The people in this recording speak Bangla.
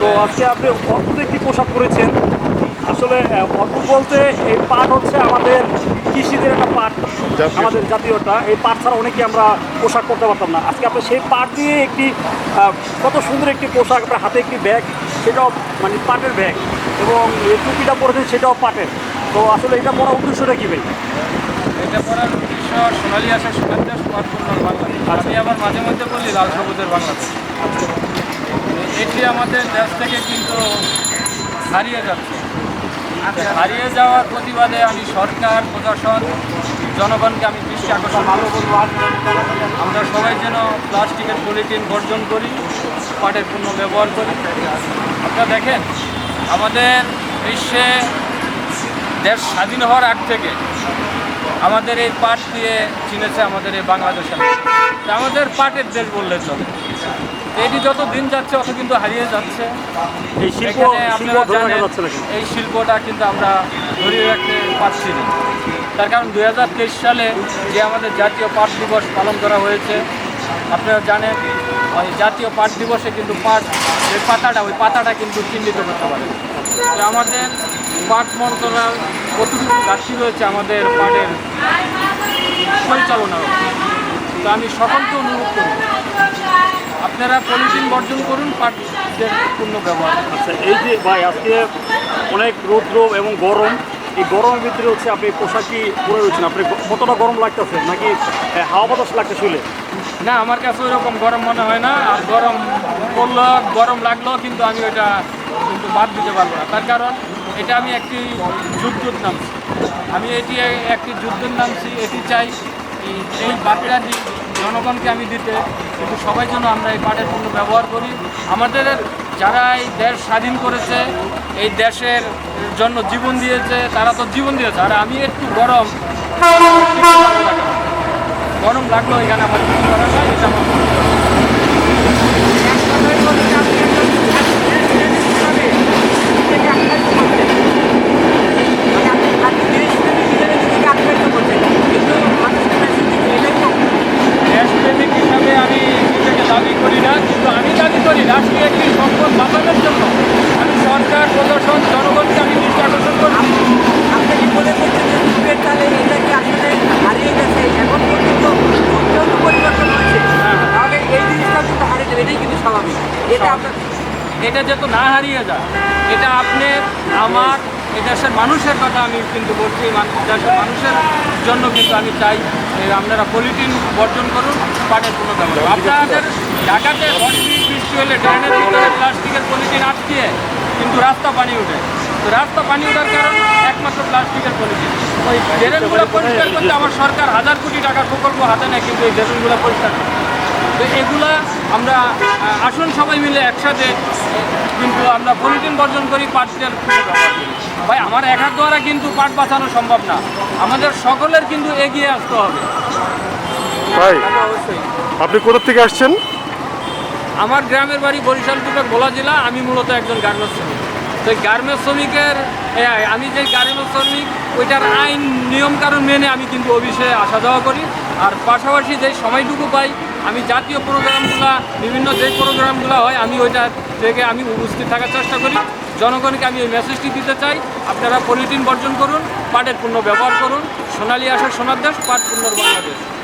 তো আজকে আপনি অদ্ভুত একটি পোশাক পরেছেন। আসলে অদ্ভুত বলতে এই পাট হচ্ছে আমাদের কৃষিদের একটা পাট আমাদের জাতীয়টা। এই পাট ছাড়া অনেকে আমরা পোশাক করতে পারতাম না। আজকে আপনি সেই পাট দিয়ে একটি কত সুন্দর একটি পোশাক আপনার হাতে একটি ব্যাগ সেটাও মানে পাটের ব্যাগ এবং এই টুপিটা পরেছেন সেটাও পাটের। তো আসলে এটা পড়ার উদ্দেশ্যটা কী ভাই? এটা পড়ার উদ্দেশ্য সোনালি আসা সুপারপূর্ণ বাংলাদেশ আমি আবার মাঝে মধ্যে বলি লাল সবুজের বাংলাদেশ। এটি আমাদের দেশ থেকে কিন্তু হারিয়ে যাচ্ছে। হারিয়ে যাওয়ার প্রতিবাদে আমি সরকার, প্রশাসন, জনগণকে আমি দৃষ্টি আকর্ষণ আমরা সবাই যেন প্লাস্টিকের পলিথিন বর্জন করি, পাটের পণ্য ব্যবহার করি। আপনারা দেখেন, আমাদের বিশ্বে দেশ স্বাধীন হওয়ার আগ থেকে আমাদের এই পাট দিয়ে চিনেছে আমাদের এই বাংলাদেশের আমাদের পাটের দেশ বললে চলে। এটি যত দিন যাচ্ছে অত কিন্তু হারিয়ে যাচ্ছে। এই শিল্প আপনারা জানেন এই শিল্পটা কিন্তু আমরা ধরিয়ে রাখতে পারছি না। তার কারণ দু হাজার তেইশ সালে যে আমাদের জাতীয় পাট দিবস পালন করা হয়েছে আপনারা জানেন ওই জাতীয় পাট দিবসে কিন্তু পাট যে পাতাটা ওই পাতাটা কিন্তু চিহ্নিত করতে পারে। তো আমাদের পাট মন্ত্রণালয় কতটুকু ঘাটতি রয়েছে আমাদের পাটের পরিচালনা তো আমি সকলকে অনুরোধ করি আপনারা পলিথিন বর্জন করুন পাটের পূর্ণ ব্যবহার। আচ্ছা এই যে ভাই আজকে অনেক রৌদ্র এবং গরম। এই গরমের ভিতরে হচ্ছে আপনি পোশাকটি পরে রয়েছেন? আপনি কতটা গরম লাগতেছে? নাকি হাওয়া বাতাস লাগতে শুলে না আমার কাছে ওইরকম গরম মনে হয় না। আর গরম করল গরম লাগল কিন্তু আমি ওইটা কিন্তু বাদ দিতে পারব না। তার কারণ এটা আমি একটি যুদ্ধর নামছি আমি এটি একটি যুদ্ধের নামছি এটি চাই এই- বার্তা জনগণকে আমি দিতে, কিন্তু সবাই যেন আমরা এই পাটের পণ্য ব্যবহার করি। আমাদের যারা এই দেশ স্বাধীন করেছে, এই দেশের জন্য জীবন দিয়েছে, তারা তো জীবন দিয়েছে। আর আমি একটু গরম গরম লাগল এখানে আমার কিছু নাই এটা আমার দেশপ্রেমিক হিসাবে আমি নিজেকে দাবি করি না কিন্তু আমি দাবি করি রাষ্ট্রীয় একটি সম্পদ বাঁচানোর জন্য আমি সরকার প্রশাসন জনগণকে আমি দৃষ্টি আকর্ষণ করি আপনি কি মনে করছেন যে যুগের তালে এটা কি আসলে হারিয়ে গেছে এখন পর্যন্ত যুগটাও তো পরিবর্তন হয়েছে তাহলে এই জিনিসটা কিন্তু হারিয়ে যাবে এটাই কিন্তু স্বাভাবিক এটা আপনার এটা যাতে না হারিয়ে যায়, এটা আপনি, আমার, এই দেশের মানুষের কথা আমি কিন্তু বলছি দেশের মানুষের জন্য কিন্তু আমি চাই আপনারা পলিথিন বর্জন করুন, পাটের কোনো দাম আপনাদের ঢাকাতে বৃষ্টি হলে ড্রেনের ভিতরে প্লাস্টিকের পলিথিন আটকিয়ে কিন্তু রাস্তা পানি ওঠে তো রাস্তা পানি ওঠার কারণ একমাত্র প্লাস্টিকের পলিথিন ওই ড্রেনগুলো পরিষ্কার করতে আমার সরকার হাজার কোটি টাকার প্রকল্প হাতে নেয়, কিন্তু এই ড্রেনগুলো পরিষ্কার। তো এগুলা আমরা আসুন সবাই মিলে একসাথে কিন্তু আমরা পলিথিন বর্জন করি পাটের ভাই আমার একার দ্বারা কিন্তু পাট বাঁচানো সম্ভব না। আমাদের সকলের কিন্তু এগিয়ে আসতে হবে। ভাই অবশ্যই। আপনি কোথা থেকে আসছেন? আমার গ্রামের বাড়ি বরিশাল বিভাগ ভোলা জেলা। আমি মূলত একজন গার্মেন্টস শ্রমিক। তো গার্মেন্টস শ্রমিকের আমি যে গার্মেন্টস শ্রমিক ওইটার আইন নিয়ম কানুন মেনে আমি কিন্তু অফিসে আসা যাওয়া করি। আর পাশাপাশি যে সময়টুকু পাই, আমি জাতীয় প্রোগ্রামগুলো, বিভিন্ন যে প্রোগ্রামগুলো হয়, আমি ওইটা থেকে আমি উপস্থিত থাকার চেষ্টা করি। জনগণকে আমি এই মেসেজটি দিতে চাই, আপনারা পলিথিন বর্জন করুন পাটের পণ্য ব্যবহার করুন। সোনালী আসার সোনার দেশ পাট পণ্যর বাংলাদেশ